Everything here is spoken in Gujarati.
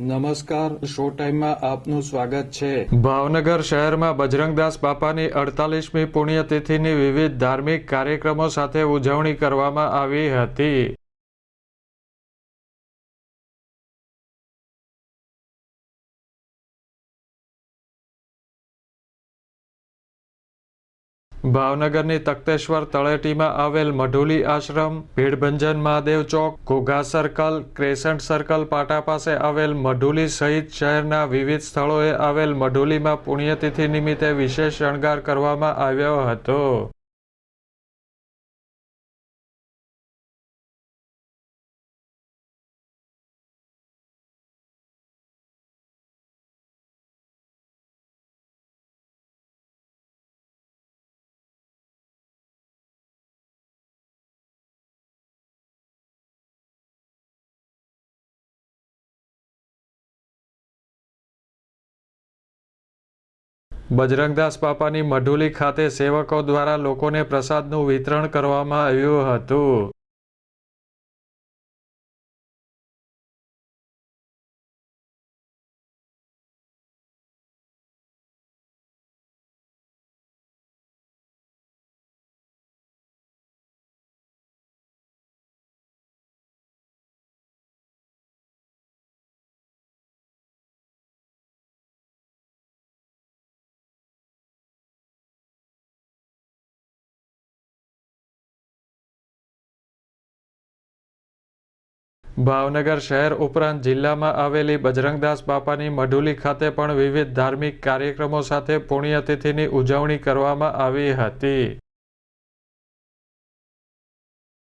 નમસ્કાર શો ટાઈમમાં આપનું સ્વાગત છે. ભાવનગર શહેરમાં બજરંગદાસ બાપાની અડતાલીસમી પુણ્યતિથિની વિવિધ ધાર્મિક કાર્યક્રમો સાથે ઉજવણી કરવામાં આવી હતી. ભાવનગરની તખતેશ્વર તળેટીમાં આવેલ મઢુલી આશ્રમ, ભીડભંજન મહાદેવ ચોક, ઘોઘા સર્કલ, ક્રેસન્ટ સર્કલ પાટા પાસે આવેલ મઢુલી સહિત શહેરના વિવિધ સ્થળોએ આવેલ મઢુલીમાં પુણ્યતિથિ નિમિત્તે વિશેષ શણગાર કરવામાં આવ્યો હતો. બજરંગદાસ બાપાની મઢુલી ખાતે સેવકો દ્વારા લોકોને પ્રસાદનું વિતરણ કરવામાં આવ્યું હતું. ભાવનગર શહેર ઉપરાંત જિલ્લામાં આવેલી બજરંગદાસ બાપાની મઢુલી ખાતે પણ વિવિધ ધાર્મિક કાર્યક્રમો સાથે પુણ્યતિથિની ઉજવણી કરવામાં આવી હતી.